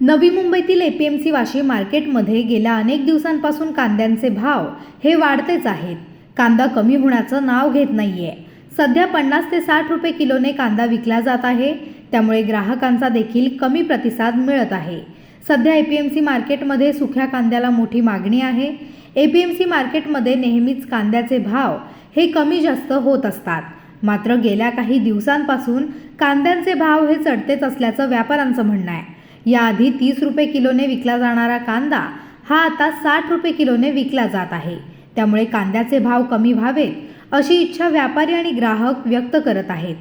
नवी मुंबईतील एपीएमसी वाशी मार्केटमध्ये गेल्या अनेक दिवसांपासून कांद्यांचे भाव हे वाढतेच आहेत. कांदा कमी होण्याचं नाव घेत नाहीये. सध्या पन्नास ते साठ रुपये किलोने कांदा विकला जात आहे. त्यामुळे ग्राहकांचा देखील कमी प्रतिसाद मिळत आहे. सध्या एपीएमसी मार्केटमध्ये सुक्या कांद्याला मोठी मागणी आहे. एपीएमसी मार्केटमध्ये नेहमीच कांद्याचे भाव हे कमी जास्त होत असतात. मात्र गेल्या काही दिवसांपासून कांद्यांचे भाव हे चढतेच असल्याचं व्यापाऱ्यांचं म्हणणं आहे. याआधी तीस रुपये किलोने विकला जाणारा कांदा हा आता साठ रुपये किलोने विकला जात आहे. त्यामुळे कांद्याचे भाव कमी व्हावेत अशी इच्छा व्यापारी आणि ग्राहक व्यक्त करत आहेत.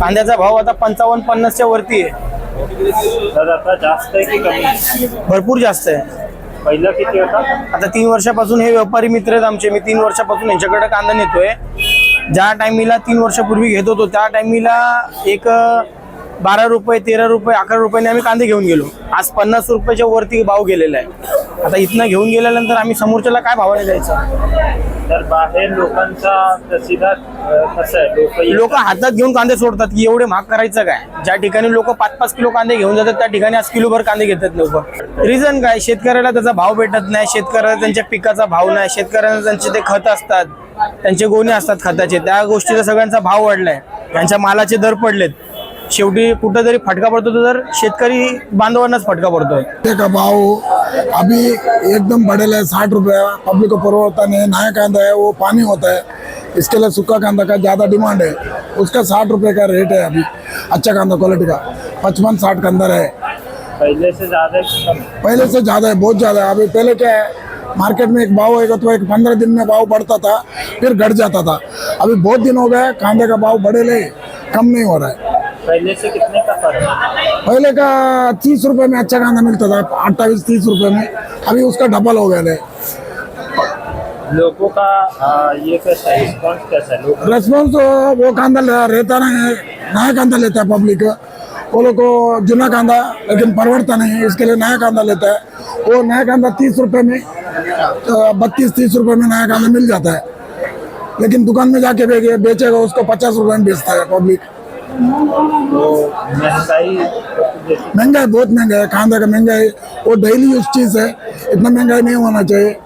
कांद्याचा भाव आता पंचावन्न पन्नासच्या वरती आहे. तर आता जास्त आहे की कमी? भरपूर जास्त आहे. पहिलं किती होता? आता तीन वर्षापासून हे व्यापारी मित्र आहेत आमचे. मी तीन वर्षापासून यांच्याकडे कांदा नेतोय. ज्या टायमीला तीन वर्षापूर्वी घेत होतो त्या टायमीला एक बारा रुपये तेरा रुपये अकरा रुपयाने आम्ही कांदे घेऊन गेलो. आज पन्नास रुपयाच्या वरती भाव गेलेला आहे. आता इथनं घेऊन गेल्यानंतर आम्ही समोरच्याला काय भावाने द्यायचं? तर बाहेर लोकांचा प्रतिसाद अं, कसा आहे? लोक लोक हातात घेऊन कांदे सोडतात की एवढे महाग करायचं काय? ज्या ठिकाणी लोक पाच पाच किलो कांदे घेऊन जातात त्या ठिकाणी आज किलोभर कांदे घेतात लोक. रिझन काय? शेतकऱ्याला त्याचा भाव भेटत नाही शेतकऱ्याला त्यांच्या पिकाचा भाव नाही शेतकऱ्यांना त्यांचे ते खत असतात. त्यांचे गोणे असतात खताचे. त्या गोष्टीचा सगळ्यांचा भाव वाढलाय. त्यांच्या मालाचे दर पडलेत. शेवटी कुठंतरी फटका पडतो तो तर शेतकरी बांधवांनाच फटका पडतोय. का भाव अभी एकदम बढ़ेला है साठ रुपया. पब्लिक को परवड़ता नहीं है नया कांदा है वो पानी होता है. इसके लिए सूखा कांदा का ज़्यादा डिमांड है. उसका साठ रुपये का रेट है अभी अच्छा कांदा क्वालिटी का. पचपन साठ के अंदर है. पहिले से ज्यादा आहे पहले से ज़्यादा है बहुत ज़्यादा है. अभी पहले क्या है? मार्केट में एक भाव होगा तो एक पंद्रह दिन में भाव बढ़ता था फिर घट जाता था। अभी बहुत दिन हो गया कांदे का भाव बढ़े ले कम नहीं हो रहा है। पहिले से कितने का फ़र्क है? पहले का तीस रुपए में अच्छा कांदा मिलता था अट्ठाईस तीस रुपए में अभी उसका डबल हो गया है। लोगों का ये कैसा है रिस्पॉन्स कैसा है? लोग रेस्पॉन्स तो वो कांदा रहता नहीं है नया कांदा लेता है पब्लिक वो लोग को जुना कांदा लेकिन परवड़ता नहीं है इसके लिए नया कांदा लेता है। वो नया कांदा तीस रुपए में बत्तीस, तीस रुपए में नया कांदा मिल जाता है। लेकिन दुकान में जाके बेचे- बेचेगा, उसको पचास रुपए में बेचता है पब्लिक। तो महँगा है बहुत महँगा है कांदा का महँगा है वो डेली यूज़ चीज़ है, इतना महँगाई नहीं होना चाहिए।